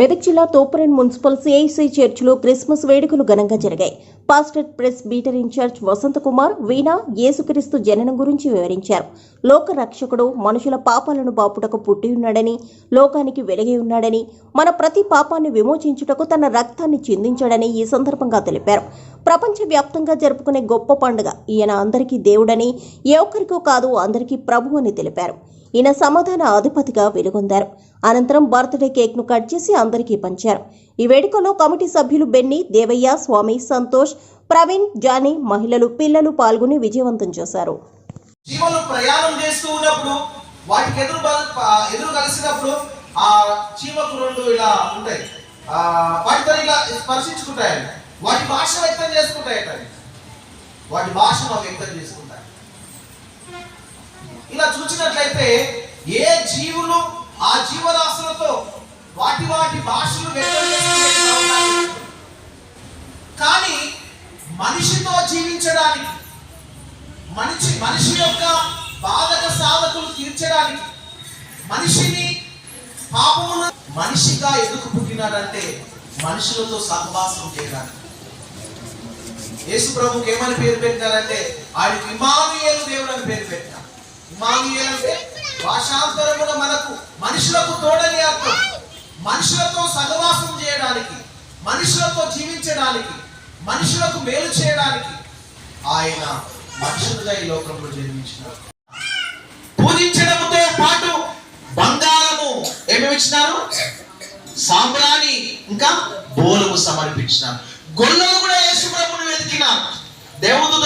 మెదక్ జిల్లా Toopran municipal CIC చర్చిలో Christmas వేడుకలు ఘనంగా జరిగాయి. Pastor presbyter incharge Vasantha Kumar Veena యేసుక్రీస్తు జననం గురించి వివరించారు. లోక రక్షకుడు మనుషుల పాపాలను బాపుటకు పుట్టి ఉన్నాడని లోకానికి వెలిగి ఉన్నాడని మన ప్రతి పాపాన్ని విమోచించుటకు తన రక్తాన్ని చిందించాడని ఈ సందర్భంగా తెలిపారు. ప్రపంచవ్యాప్తంగా జరుపుకునే గొప్ప పండుగ ఈయన అందరికీ దేవుడని ఏ ఒక్కరికో కాదు అందరికీ ప్రభు అని తెలిపారు. ఈయన సమాధాన అధిపతిగా వెలుగొందారు. అనంతరం బర్త్డే కేక్ను కట్ చేసి అందరికీ పంచారు. ఈ వేడుకలో కమిటీ సభ్యులు బెన్ని దేవయ్య స్వామి సంతోష్ ప్రవీణ్ జానీ మహిళలు పిల్లలు పాల్గొని విజయవంతం చేశారు. ప్రయాణం చేస్తూ ఉన్నప్పుడు వాటికి ఎదురు ఎదురు కలిసినప్పుడు ఆ చీమకు రెండు ఇలా ఉంటాయి. వాటితో ఇలా స్పర్శించుకుంటాయి వాటి భాష వ్యక్తం చేసుకుంటాయి వాటి భాషను వ్యక్తం చేసుకుంటాయి. ఇలా చూసినట్లయితే ఏ జీవులు ఆ జీవరాశులతో వాటి వాటి భాషలు కానీ మనిషితో జీవించడానికి మనిషి మనిషి యొక్క బాధక సాధకులు తీర్చడానికి మనిషిని పాపమును మనిషిగా ఎందుకు పుట్టినాడంటే మనుషులతో సహవాసం చేయడానికి. యేసు ప్రభుకి ఏమని పేరు పెట్టారంటే ఆయనకి ఇమానుయేలు దేవుడు అని పేరు పెట్టారు ఇమానుయేలు అంటే భాషాంతరమున మనకు మనుషులకు తోడని అర్థం. మనుషులతో సహవాసం చేయడానికి మనుషులతో జీవించడానికి మనుషులకు మేలు చేయడానికి ఆయన మనుషులుగా ఈ లోకంలో జన్మించినారు. పూజించడంతో పాటు బంగారము ఏమేమి ఇచ్చినారు సాంబ్రాణి ఇంకా బోలము సమర్పించినారు. గొల్లలు కూడా యేసు ప్రభుని వెతికినారు. దేవుడు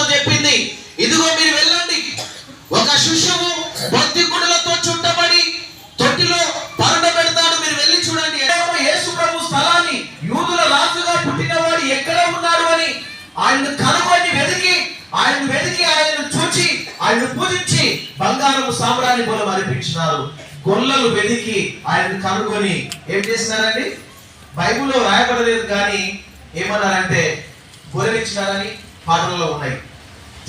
యూదుల రాజుగా పుట్టినవాడు ఎక్కడ ఉన్నాడు అని ఆయన కనుగొని వెతికి ఆయన వెతికి ఆయనను చూచి ఆయన పూజించి బంగారం సామ్రాణి కూడా అర్పించినారు. గొల్లలు వెతికి ఆయన కనుగొని ఏం చేసినారండి? బైబిల్లో రాయబడలేదు కానీ ఏమన్నారంటే గొర్రెలిచ్చినారని ఇచ్చినారని ఉన్నాయి.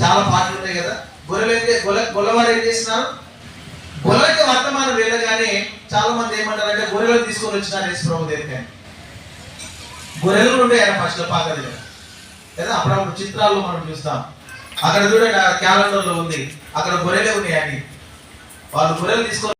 చాలా పాటలు ఉన్నాయి కదా? గొర్రెలు గొల్ల గొల్లవారు ఏం చేసినారు? గొర్రెకి వర్తమానం వెళ్ళగానే చాలా మంది ఏమంటారంటే గొర్రెలు తీసుకొని వచ్చినారు యేసు ప్రభు దగ్గరికి గొర్రెలు ఉండే ఆయన ఫస్ట్ పాక దగ్గర లేదా అప్పుడప్పుడు చిత్రాల్లో మనం చూస్తాం. అక్కడ చూడండి ఆ క్యాలెండర్లో ఉంది. అక్కడ గొర్రెలే ఉన్నాయని వాళ్ళు గొర్రెలు తీసుకొని